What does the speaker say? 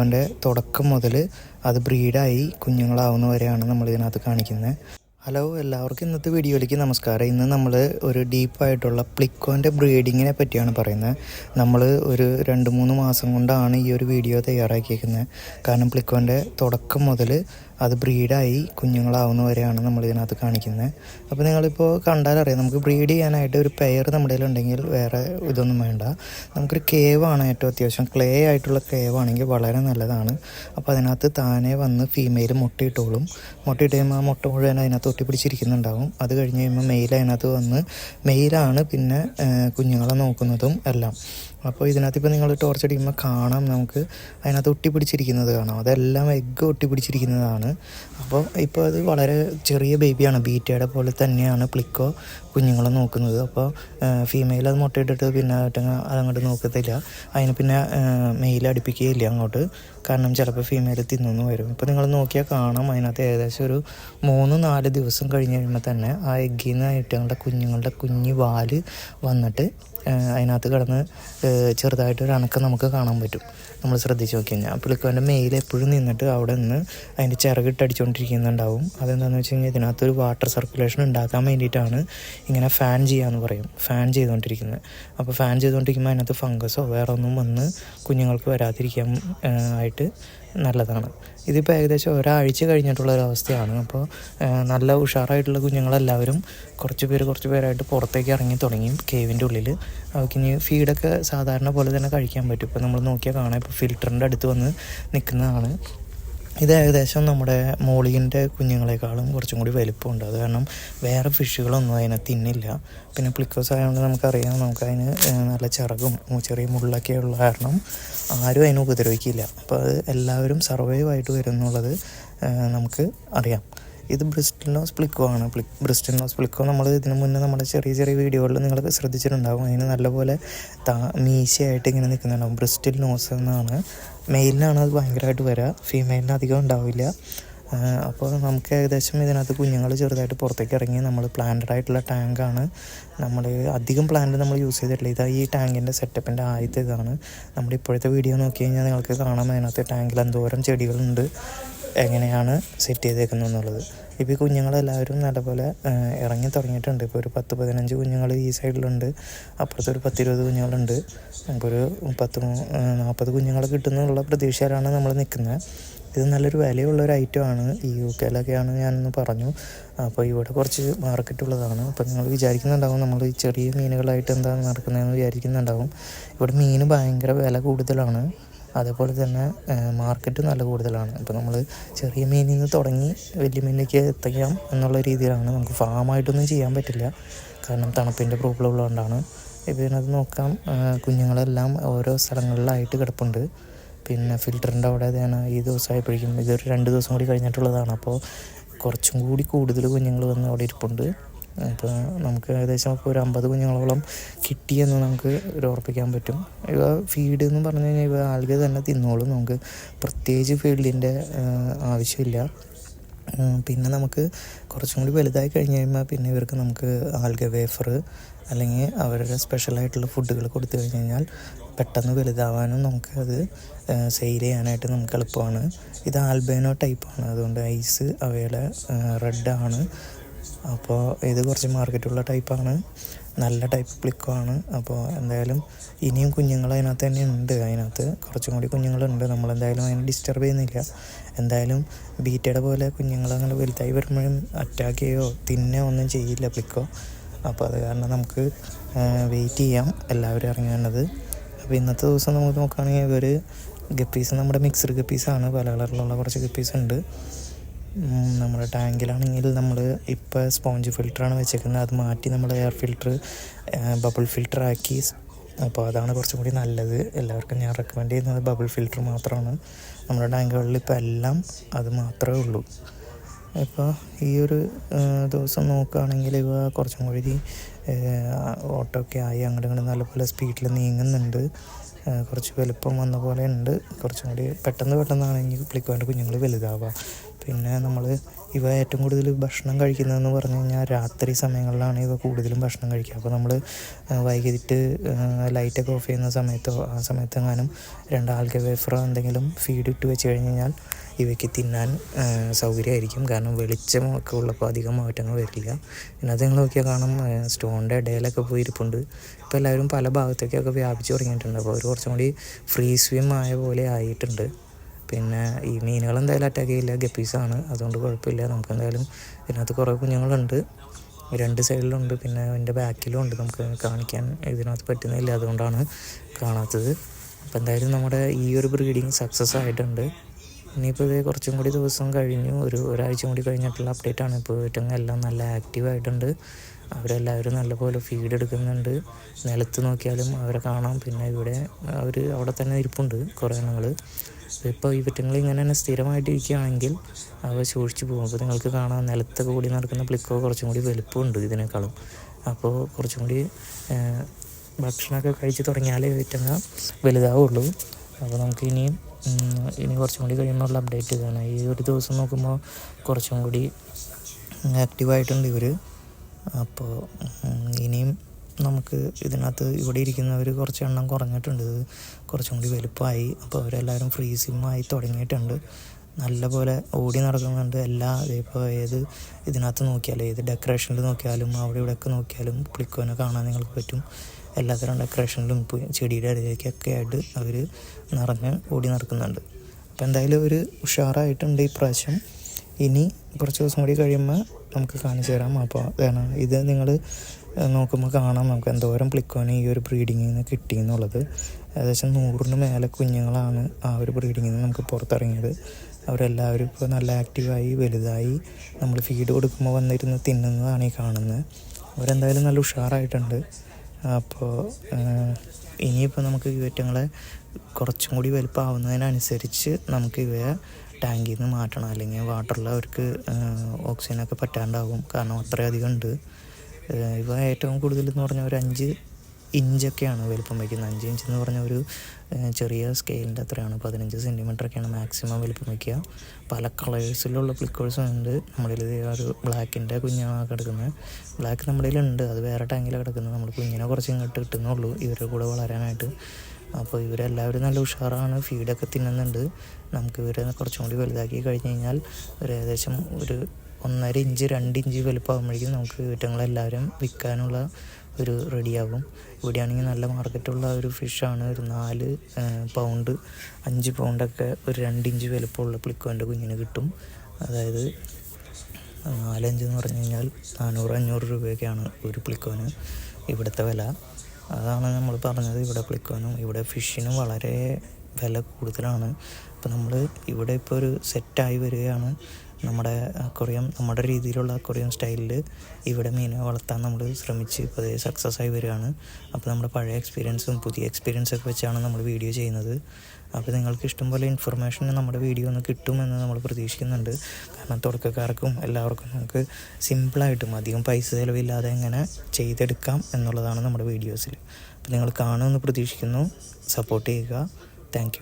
അവന്റെ തുടക്കം മുതൽ അത് ബ്രീഡായി കുഞ്ഞുങ്ങളാവുന്ന വരെയാണ് നമ്മൾ ഇതിനകത്ത് കാണിക്കുന്നത്. ഹലോ എല്ലാവർക്കും ഇന്നത്തെ വീഡിയോയിലേക്ക് നമസ്കാരം. ഇന്ന് നമ്മൾ ഒരു ഡീപ്പായിട്ടുള്ള പ്ലിക്കോന്റെ ബ്രീഡിങ്ങിനെ പറ്റിയാണ് പറയുന്നത്. നമ്മൾ ഒരു രണ്ട് മൂന്ന് മാസം കൊണ്ടാണ് ഈ ഒരു വീഡിയോ തയ്യാറാക്കിയിരിക്കുന്നത് കാരണം പ്ലിക്കോന്റെ തുടക്കം മുതൽ അത് ബ്രീഡായി കുഞ്ഞുങ്ങളാവുന്ന വരെയാണ് നമ്മൾ ഇതിനകത്ത് കാണിക്കുന്നത്. അപ്പോൾ നിങ്ങളിപ്പോൾ കണ്ടാലറിയാം നമുക്ക് ബ്രീഡ് ചെയ്യാനായിട്ട് ഒരു പെയർ നമ്മുടെ ഉണ്ടെങ്കിൽ വേറെ ഇതൊന്നും വേണ്ട. നമുക്കൊരു കേവാണ് ഏറ്റവും അത്യാവശ്യം. ക്ലേ ആയിട്ടുള്ള കേവ് ആണെങ്കിൽ വളരെ നല്ലതാണ്. അപ്പോൾ അതിനകത്ത് താനെ വന്ന് ഫീമെയിൽ മുട്ടയിട്ടോളും. മുട്ടയിട്ട് കഴിയുമ്പോൾ ആ മുട്ട മുഴുവൻ അതിനകത്ത് ഒട്ടിപ്പിടിച്ചിരിക്കുന്നുണ്ടാവും. അത് കഴിഞ്ഞ് കഴിയുമ്പോൾ മെയിൽ അതിനകത്ത് വന്ന് മെയിലാണ് പിന്നെ കുഞ്ഞുങ്ങളെ നോക്കുന്നതും എല്ലാം. അപ്പോൾ ഇതിനകത്ത് ഇപ്പോൾ നിങ്ങൾ ടോർച്ച് അടിക്കുമ്പോൾ കാണാം നമുക്ക്. അതിനകത്ത് ഒട്ടിപ്പിടിച്ചിരിക്കുന്നത് കാണാം. അതെല്ലാം എഗ്ഗ് ഒട്ടിപ്പിടിച്ചിരിക്കുന്നതാണ്. അപ്പോൾ ഇപ്പോൾ അത് വളരെ ചെറിയ ബേബിയാണ് ബീറ്റയുടെ പോലെ തന്നെയാണ് പ്ലിക്കോ കുഞ്ഞുങ്ങളെ നോക്കുന്നത്. അപ്പോൾ ഫീമെയിൽ അത് മുട്ടയിട്ടിട്ട് പിന്നെ അതങ്ങോട്ട് നോക്കത്തില്ല. അതിന് പിന്നെ മെയിൽ അടുപ്പിക്കുകയില്ല അങ്ങോട്ട്. കാരണം ചിലപ്പോൾ ഫീമെയിൽ തിന്നു വരും. ഇപ്പോൾ നിങ്ങൾ നോക്കിയാൽ കാണാം അതിനകത്ത് ഏകദേശം ഒരു മൂന്ന് നാല് ദിവസം കഴിഞ്ഞ് കഴിയുമ്പോൾ തന്നെ ആ എഗ്ഗിൽ നിന്ന് ഐറ്റങ്ങളുടെ കുഞ്ഞുങ്ങളുടെ കുഞ്ഞ് വാൽ വന്നിട്ട് അതിനകത്ത് കിടന്ന് ചെറുതായിട്ട് ഒരു അണക്കം നമുക്ക് കാണാൻ പറ്റും. നമ്മൾ ശ്രദ്ധിച്ച് നോക്കി കഴിഞ്ഞാൽ. പുള്ളിക്കാരന്റെ മെയിൽ എപ്പോഴും നിന്നിട്ട് അവിടെ നിന്ന് അതിന്റെ ചിറകിട്ട് അടിച്ചുകൊണ്ടിരിക്കുന്നുണ്ടാവും അതെന്താണെന്ന് വെച്ച് കഴിഞ്ഞാൽ ഇതിനകത്തൊരു വാട്ടർ സർക്കുലേഷൻ ഉണ്ടാക്കാൻ വേണ്ടിയിട്ടാണ് ഇങ്ങനെ ഫാൻ ചെയ്യാമെന്ന് പറയും. ഫാൻ ചെയ്തുകൊണ്ടിരിക്കുന്നത് അപ്പോൾ ഫാൻ ചെയ്തുകൊണ്ടിരിക്കുമ്പോൾ അതിനകത്ത് ഫംഗസോ വേറെ ഒന്നും വന്ന് കുഞ്ഞുങ്ങൾക്ക് വരാതിരിക്കാൻ ഏഹ് ആയിട്ട് നല്ലതാണ്. ഇതിപ്പോൾ ഏകദേശം ഒരാഴ്ച കഴിഞ്ഞിട്ടുള്ള ഒരു അവസ്ഥയാണ് അപ്പോൾ നല്ല ഉഷാറായിട്ടുള്ള കുഞ്ഞുങ്ങളെല്ലാവരും കുറച്ച് പേര് കുറച്ച് പേരായിട്ട് പുറത്തേക്ക് ഇറങ്ങി തുടങ്ങി കേവിന്റെ ഉള്ളിൽ അവർക്ക് ഇനി ഫീഡൊക്കെ സാധാരണ പോലെ തന്നെ കഴിക്കാൻ പറ്റും. ഇപ്പോൾ നമ്മൾ നോക്കിയാൽ കാണാം. ഇപ്പോൾ ഫിൽറ്ററിന്റെ അടുത്ത് വന്ന് നിൽക്കുന്നതാണ് ഇത് ഏകദേശം നമ്മുടെ മോളിയന്റെ കുഞ്ഞുങ്ങളെക്കാളും കുറച്ചും കൂടി വലിപ്പമുണ്ട്. അത് കാരണം വേറെ ഫിഷുകളൊന്നും അതിനെ തിന്നില്ല. പിന്നെ പ്ലിക്കോസ് ആയതുകൊണ്ട് നമുക്കറിയാം നമുക്കതിന് നല്ല ചിറകും ചെറിയ മുള്ളൊക്കെ ഉള്ള കാരണം ആരും അതിനെ ഉപദ്രവിക്കില്ല. അപ്പോൾ അത് എല്ലാവരും സർവൈവ് ആയിട്ട് വരുന്നുള്ളത് നമുക്ക് അറിയാം. ഇത് ബ്രിസ്റ്റിൽ നോസ് പ്ലിക്കോ ആണ് നോസ് പ്ലിക്കോ നമ്മൾ ഇതിനു മുന്നേ നമ്മുടെ ചെറിയ ചെറിയ വീഡിയോകളിൽ നിങ്ങൾ ശ്രദ്ധിച്ചിട്ടുണ്ടാകും അതിന് നല്ലപോലെ താ മീശയായിട്ട് ഇങ്ങനെ നിൽക്കുന്നുണ്ടാവും ബ്രിസ്റ്റിൽ നോസ് എന്നാണ്. മെയിലിനാണ് അത് ഭയങ്കരമായിട്ട് വരിക ഫീമെയിലിന് അധികം ഉണ്ടാവില്ല. അപ്പോൾ നമുക്ക് ഏകദേശം ഇതിനകത്ത് കുഞ്ഞുങ്ങൾ ചെറുതായിട്ട് പുറത്തേക്ക് ഇറങ്ങി നമ്മൾ പ്ലാന്റഡ് ആയിട്ടുള്ള ടാങ്കാണ് നമ്മൾ അധികം പ്ലാന്റ് നമ്മൾ യൂസ് ചെയ്തിട്ടില്ല. ഇതാ ഈ ടാങ്കിന്റെ സെറ്റപ്പിന്റെ ആദ്യത്തെ ഇതാണ്. നമ്മുടെ ഇപ്പോഴത്തെ വീഡിയോ നോക്കി കഴിഞ്ഞാൽ നിങ്ങൾക്ക് കാണാം. അതിനകത്ത് ടാങ്കിൽ എന്തോരം ചെടികളുണ്ട്. എങ്ങനെയാണ് സെറ്റ് ചെയ്തേക്കുന്നത് എന്നുള്ളത് ഇപ്പോൾ ഈ കുഞ്ഞുങ്ങളെല്ലാവരും നല്ലപോലെ ഇറങ്ങി തുടങ്ങിയിട്ടുണ്ട്. ഇപ്പോൾ ഒരു പത്ത് പതിനഞ്ച് കുഞ്ഞുങ്ങൾ ഈ സൈഡിലുണ്ട്. അപ്പുറത്ത് ഒരു പത്തിരുപത് കുഞ്ഞുങ്ങളുണ്ട്. അപ്പോൾ ഒരു പത്ത് നാൽപ്പത് കുഞ്ഞുങ്ങളെ കിട്ടുന്നുള്ള പ്രതീക്ഷയിലാണ് നമ്മൾ നിൽക്കുന്നത് ഇത് നല്ലൊരു വിലയുള്ള ഒരു ഐറ്റം ആണ്. ഈ യു കെയിലൊക്കെയാണ് ഞാനൊന്ന് പറഞ്ഞു. അപ്പോൾ ഇവിടെ കുറച്ച് മാർക്കറ്റ് ഉള്ളതാണ് അപ്പോൾ നിങ്ങൾ വിചാരിക്കുന്നുണ്ടാവും നമ്മൾ ഈ ചെറിയ മീനുകളായിട്ട് എന്താണ് നടക്കുന്നതെന്ന് വിചാരിക്കുന്നുണ്ടാവും. ഇവിടെ മീൻ ഭയങ്കര വില കൂടുതലാണ്. അതേപോലെ തന്നെ മാർക്കറ്റ് നല്ല കൂടുതലാണ്. അപ്പോൾ നമ്മൾ ചെറിയ മീനിൽ നിന്ന് തുടങ്ങി വലിയ മീനിലേക്ക് എത്തിക്കാം എന്നുള്ള രീതിയിലാണ്. നമുക്ക് ഫാമായിട്ടൊന്നും ചെയ്യാൻ പറ്റില്ല. കാരണം തണുപ്പിന്റെ പ്രോബ്ലം ഉള്ളതുകൊണ്ടാണ്. ഇപ്പോൾ ഇതിനകത്ത് നോക്കാം കുഞ്ഞുങ്ങളെല്ലാം ഓരോ സ്ഥലങ്ങളിലായിട്ട് കിടപ്പുണ്ട്. പിന്നെ ഫിൽറ്ററിന്റെ അവിടെ ഇതാണ് ഈ ദിവസമായപ്പോഴേക്കും ഇതൊരു രണ്ട് ദിവസം കൂടി കഴിഞ്ഞിട്ടുള്ളതാണ്. അപ്പോൾ കുറച്ചും കൂടി കൂടുതൽ കുഞ്ഞുങ്ങൾ വന്ന് അവിടെ ഇരിപ്പുണ്ട്. അപ്പോൾ നമുക്ക് ഏകദേശം ഇപ്പോൾ ഒരു അമ്പത് കുഞ്ഞുങ്ങളോളം കിട്ടിയെന്ന് നമുക്ക് ഒരു ഉറപ്പിക്കാൻ പറ്റും. ഇവ ഫീഡ് എന്ന് പറഞ്ഞു കഴിഞ്ഞാൽ ഇവ ആൽഗ തന്നെ തിന്നോളും. നമുക്ക് പ്രത്യേകിച്ച് ഫീൽഡിന്റെ ആവശ്യമില്ല. പിന്നെ നമുക്ക് കുറച്ചും കൂടി വലുതായി കഴിഞ്ഞ് കഴിയുമ്പോൾ പിന്നെ ഇവർക്ക് നമുക്ക് ആൽഗ വേഫർ അല്ലെങ്കിൽ അവരുടെ സ്പെഷ്യലായിട്ടുള്ള ഫുഡുകൾ കൊടുത്തു കഴിഞ്ഞ് കഴിഞ്ഞാൽ പെട്ടെന്ന് വലുതാവാനും നമുക്കത് സെയിൽ ചെയ്യാനായിട്ട് നമുക്ക് എളുപ്പമാണ്. ഇത് ആൽബേനോ ടൈപ്പാണ് അതുകൊണ്ട് ഐസ് അവയുടെ റെഡാണ് അപ്പോൾ ഇത് കുറച്ച് മാർക്കറ്റുള്ള ടൈപ്പാണ് നല്ല ടൈപ്പ് ക്ലിക്കുമാണ് അപ്പോൾ എന്തായാലും ഇനിയും കുഞ്ഞുങ്ങൾ അതിനകത്ത് തന്നെ ഉണ്ട്. അതിനകത്ത് കുറച്ചും കൂടി കുഞ്ഞുങ്ങളുണ്ട് നമ്മളെന്തായാലും അതിനെ ഡിസ്റ്റർബ് ചെയ്യുന്നില്ല. എന്തായാലും ബീറ്റയുടെ പോലെ കുഞ്ഞുങ്ങൾ അങ്ങനെ വലുതായി വരുമ്പോഴും അറ്റാക്ക് ചെയ്യോ തിന്നോ ഒന്നും ചെയ്യില്ല ക്ലിക്കോ അപ്പോൾ അത് കാരണം നമുക്ക് വെയിറ്റ് ചെയ്യാം. എല്ലാവരും ഇറങ്ങി അപ്പോൾ ഇന്നത്തെ ദിവസം നമുക്ക് നോക്കുകയാണെങ്കിൽ ഇവർ ഗപ്പീസ് നമ്മുടെ മിക്സഡ് ഗപ്പീസാണ് പല കളറിലുള്ള കുറച്ച് ഗപ്പീസ് ഉണ്ട്. നമ്മുടെ ടാങ്കിലാണെങ്കിൽ നമ്മൾ ഇപ്പോൾ സ്പോഞ്ച് ഫിൽറ്ററാണ് വെച്ചേക്കുന്നത്. അത് മാറ്റി നമ്മൾ എയർ ഫിൽറ്റർ ബബിൾ ഫിൽറ്റർ ആക്കി. അപ്പോൾ അതാണ് കുറച്ചും കൂടി നല്ലത്. എല്ലാവർക്കും ഞാൻ റെക്കമെൻഡ് ചെയ്യുന്നത് ബബിൾ ഫിൽറ്റർ മാത്രമാണ്. നമ്മുടെ ടാങ്കുകളിൽ ഇപ്പോൾ എല്ലാം അത് മാത്രമേ ഉള്ളൂ. ഇപ്പോൾ ഈ ഒരു ദിവസം നോക്കുകയാണെങ്കിൽ ഇവ കുറച്ചും കൂടി ഓട്ടോ ഒക്കെ ആയി അങ്ങോട്ട് ഇങ്ങോട്ട് നല്ലപോലെ സ്പീഡിൽ നീങ്ങുന്നുണ്ട്. കുറച്ച് വലുപ്പം വന്ന പോലെ ഉണ്ട്. കുറച്ചും കൂടി പെട്ടെന്ന് പെട്ടെന്നാണെങ്കിൽ പ്ലിക്കുവാന്റെ കുഞ്ഞുങ്ങൾ വലുതാവുക. പിന്നെ നമ്മൾ ഇവ ഏറ്റവും കൂടുതൽ ഭക്ഷണം കഴിക്കുന്നതെന്ന് പറഞ്ഞു കഴിഞ്ഞാൽ രാത്രി സമയങ്ങളിലാണ് ഇവ കൂടുതലും ഭക്ഷണം കഴിക്കുക. അപ്പോൾ നമ്മൾ വൈകിട്ട് ലൈറ്റൊക്കെ ഓഫ് ചെയ്യുന്ന സമയത്തോ ആ സമയത്തെങ്ങാനും രണ്ട് ആൽഗ വേഫറോ എന്തെങ്കിലും ഫീഡ് ഇട്ട് വെച്ച് കഴിഞ്ഞ് കഴിഞ്ഞാൽ ഇവയ്ക്ക് തിന്നാൻ സൗകര്യമായിരിക്കും. കാരണം വെളിച്ചമൊക്കെ ഉള്ളപ്പോൾ അധികം മാറ്റങ്ങൾ വരില്ല. പിന്നെ അത് നിങ്ങൾ നോക്കിയാൽ കാണും സ്റ്റോണിന്റെ ഇടയിലൊക്കെ പോയി ഇരിപ്പുണ്ട്. ഇപ്പോൾ എല്ലാവരും പല ഭാഗത്തേക്കൊക്കെ വ്യാപിച്ച് തുടങ്ങിയിട്ടുണ്ട്. അപ്പോൾ അവർ കുറച്ചും കൂടി ഫ്രീ സ്വിം ആയ പോലെ ആയിട്ടുണ്ട്. പിന്നെ ഈ മീനുകൾ എന്തായാലും അറ്റാക്ക് ചെയ്യില്ല. ഗപ്പീസാണ് അതുകൊണ്ട് കുഴപ്പമില്ല. നമുക്ക് എന്തായാലും ഇതിനകത്ത് കുറേ കുഞ്ഞുങ്ങളുണ്ട്. രണ്ട് സൈഡിലുണ്ട് പിന്നെ അതിന്റെ ബാക്കിലും ഉണ്ട്. നമുക്ക് കാണിക്കാൻ ഇതിനകത്ത് പറ്റുന്നില്ല. അതുകൊണ്ടാണ് കാണാത്തത്. അപ്പോൾ എന്തായാലും നമ്മുടെ ഈ ഒരു ബ്രീഡിങ് സക്സസ് ആയിട്ടുണ്ട്. ഇനിയിപ്പോൾ ഇത് കുറച്ചും കൂടി ദിവസം കഴിഞ്ഞു. ഒരു ഒരാഴ്ച കൂടി കഴിഞ്ഞിട്ടുള്ള അപ്ഡേറ്റ് ആണ്. ഇപ്പോൾ ഏറ്റവും എല്ലാം നല്ല ആക്റ്റീവ് ആയിട്ടുണ്ട്. അവരെല്ലാവരും നല്ലപോലെ ഫീഡ് എടുക്കുന്നുണ്ട്. നിലത്ത് നോക്കിയാലും അവരെ കാണാം. പിന്നെ ഇവിടെ അവർ അവിടെ തന്നെ ഇരിപ്പുണ്ട് കുറേ എണ്ണങ്ങൾ ഇപ്പോൾ ഈ പറ്റങ്ങൾ ഇങ്ങനെ തന്നെ സ്ഥിരമായിട്ട് ഇരിക്കുകയാണെങ്കിൽ അവ സൂക്ഷിച്ചു പോകും. അപ്പോൾ നിങ്ങൾക്ക് കാണാം നിലത്തൊക്കെ കൂടി നടക്കുന്ന പ്ലിക്കോ കുറച്ചും കൂടി വലുപ്പമുണ്ട് ഇതിനേക്കാളും. അപ്പോൾ കുറച്ചും കൂടി ഭക്ഷണമൊക്കെ കഴിച്ച് തുടങ്ങിയാലേ വിറ്റങ്ങ വലുതാവുള്ളൂ. അപ്പോൾ നമുക്ക് ഇനിയും ഇനി കുറച്ചും കൂടി കഴിയുമ്പോഴുള്ള അപ്ഡേറ്റ് കാണാം ഈ ഒരു ദിവസം നോക്കുമ്പോൾ കുറച്ചും കൂടി ആക്റ്റീവായിട്ടുണ്ട് ഇവർ അപ്പോൾ ഇനിയും നമുക്ക് ഇതിനകത്ത് ഇവിടെ ഇരിക്കുന്നവർ കുറച്ച് എണ്ണം കുറഞ്ഞിട്ടുണ്ട്. കുറച്ചും കൂടി വലുപ്പമായി. അപ്പോൾ അവരെല്ലാവരും ഫ്രീസിമായി തുടങ്ങിയിട്ടുണ്ട്. നല്ല പോലെ ഓടി നടക്കുന്നുണ്ട്. എല്ലാ ഇപ്പോൾ ഏത് ഇതിനകത്ത് നോക്കിയാലും ഏത് ഡെക്കറേഷനിൽ നോക്കിയാലും അവിടെ ഇവിടെയൊക്കെ നോക്കിയാലും ക്ലിക്കോനെ കാണാൻ നിങ്ങൾക്ക് പറ്റും. എല്ലാത്തരം ഡെക്കറേഷനിലും ഇപ്പോൾ ചെടിയുടെ ഇടയിലേക്കൊക്കെ ആയിട്ട് അവർ നിറഞ്ഞ് ഓടി നടക്കുന്നുണ്ട്. അപ്പോൾ എന്തായാലും ഒരു ഉഷാറായിട്ടുണ്ട് ഈ പ്രാവശ്യം. ഇനി കുറച്ച് ദിവസം കൂടി കഴിയുമ്പോൾ നമുക്ക് കാണിച്ചു തരാം. അപ്പോൾ ഇത് നിങ്ങൾ നോക്കുമ്പോൾ കാണാം നമുക്ക് എന്തോരം പ്ലിക്കോനെ ഈ ഒരു ബ്രീഡിങ്ങിൽ നിന്ന് കിട്ടി കിട്ടിയെന്നുള്ളത് ഏകദേശം നൂറിന് മേലെ കുഞ്ഞുങ്ങളാണ് ആ ഒരു ബ്രീഡിങ്ങിൽ നിന്ന് നമുക്ക് പുറത്തിറങ്ങിയത്. അവരെല്ലാവരും ഇപ്പോൾ നല്ല ആക്റ്റീവായി വലുതായി നമ്മൾ ഫീഡ് കൊടുക്കുമ്പോൾ വന്നിരുന്ന് തിന്നുന്നതാണ് ഈ കാണുന്നത് അവരെന്തായാലും നല്ല ഉഷാറായിട്ടുണ്ട്. അപ്പോൾ ഇനിയിപ്പോൾ നമുക്ക് ഇവറ്റങ്ങളെ കുറച്ചും കൂടി വലുപ്പമാവുന്നതിനനുസരിച്ച് നമുക്ക് ഇവയെ ടാങ്കിൽ നിന്ന് മാറ്റണം. അല്ലെങ്കിൽ വാട്ടറിൽ അവർക്ക് ഓക്സിജനൊക്കെ പറ്റാണ്ടാവും. കാരണം അത്രയധികം ഉണ്ട്. ഇവ ഏറ്റവും കൂടുതൽ എന്ന് പറഞ്ഞാൽ ഒരു അഞ്ച് ഇഞ്ചൊക്കെയാണ് വലിപ്പം വയ്ക്കുന്നത്. അഞ്ച് ഇഞ്ച് എന്ന് പറഞ്ഞാൽ ഒരു ചെറിയ സ്കെയിലിന്റെ അത്രയാണ്. പതിനഞ്ച് സെന്റിമീറ്ററൊക്കെയാണ് മാക്സിമം വലിപ്പം വയ്ക്കുക. പല കളേഴ്സിലുള്ള ഫ്ലിക്കേഴ്സും ഉണ്ട്. നമ്മുടെ ഒരു ബ്ലാക്കിന്റെ കുഞ്ഞാണ് കിടക്കുന്നത്. ബ്ലാക്ക് നമ്മുടെ ഉണ്ട് അത് വേറെ ടാങ്കിലാണ് കിടക്കുന്നത്. നമ്മൾ കുഞ്ഞിനെ കുറച്ച് ഇങ്ങോട്ട് കിട്ടുന്നുള്ളൂ. ഇവരുടെ കൂടെ വളരാനായിട്ട്. അപ്പോൾ ഇവരെല്ലാവരും നല്ല ഉഷാറാണ്. ഫീഡൊക്കെ തിന്നുന്നുണ്ട്. നമുക്ക് ഇവരെ കുറച്ചും കൂടി വലുതാക്കി കഴിഞ്ഞ് കഴിഞ്ഞാൽ ഒരു ഏകദേശം ഒരു ഒന്നര ഇഞ്ച് രണ്ട് ഇഞ്ച് വലുപ്പമാകുമ്പോഴേക്കും നമുക്ക് വീട്ടങ്ങളെല്ലാവരും വിൽക്കാനുള്ള ഒരു റെഡിയാകും. ഇവിടെയാണെങ്കിൽ നല്ല മാർക്കറ്റുള്ള ഒരു ഫിഷാണ്. ഒരു നാല് പൗണ്ട് അഞ്ച് പൗണ്ടൊക്കെ ഒരു രണ്ട് ഇഞ്ച് വലുപ്പമുള്ള പ്ലിക്കോന്റെ കുഞ്ഞിന് കിട്ടും. അതായത് നാലഞ്ച് എന്ന് പറഞ്ഞു കഴിഞ്ഞാൽ നാനൂറ് അഞ്ഞൂറ് രൂപയൊക്കെയാണ് ഒരു പ്ലിക്കോന് ഇവിടുത്തെ വില. അതാണ് നമ്മൾ പറഞ്ഞത് ഇവിടെ പ്ലിക്കോനും ഇവിടെ ഫിഷിനും വളരെ വില കൂടുതലാണ്. അപ്പോൾ നമ്മൾ ഇവിടെ ഇപ്പോൾ ഒരു സെറ്റായി വരികയാണ്. നമ്മുടെ അക്വറിയം നമ്മുടെ രീതിയിലുള്ള അക്വറിയം സ്റ്റൈലിൽ ഇവിടെ മീനെ വളർത്താൻ നമ്മൾ ശ്രമിച്ച് ഇപ്പോൾ സക്സസ് ആയി വരികയാണ്. അപ്പോൾ നമ്മുടെ പഴയ എക്സ്പീരിയൻസും പുതിയ എക്സ്പീരിയൻസൊക്കെ വെച്ചാണ് നമ്മൾ വീഡിയോ ചെയ്യുന്നത്. അപ്പോൾ നിങ്ങൾക്ക് ഇഷ്ടം പോലെ ഇൻഫർമേഷൻ നമ്മുടെ വീഡിയോ ഒന്ന് കിട്ടുമെന്ന് നമ്മൾ പ്രതീക്ഷിക്കുന്നുണ്ട്. കാരണം തുടക്കക്കാർക്കും എല്ലാവർക്കും നമുക്ക് സിമ്പിളായിട്ടും അധികം പൈസ ചിലവില്ലാതെ എങ്ങനെ ചെയ്തെടുക്കാം എന്നുള്ളതാണ് നമ്മുടെ വീഡിയോസിൽ അപ്പോൾ നിങ്ങൾ കാണുമെന്ന് പ്രതീക്ഷിക്കുന്നു. സപ്പോർട്ട് ചെയ്യുക. താങ്ക്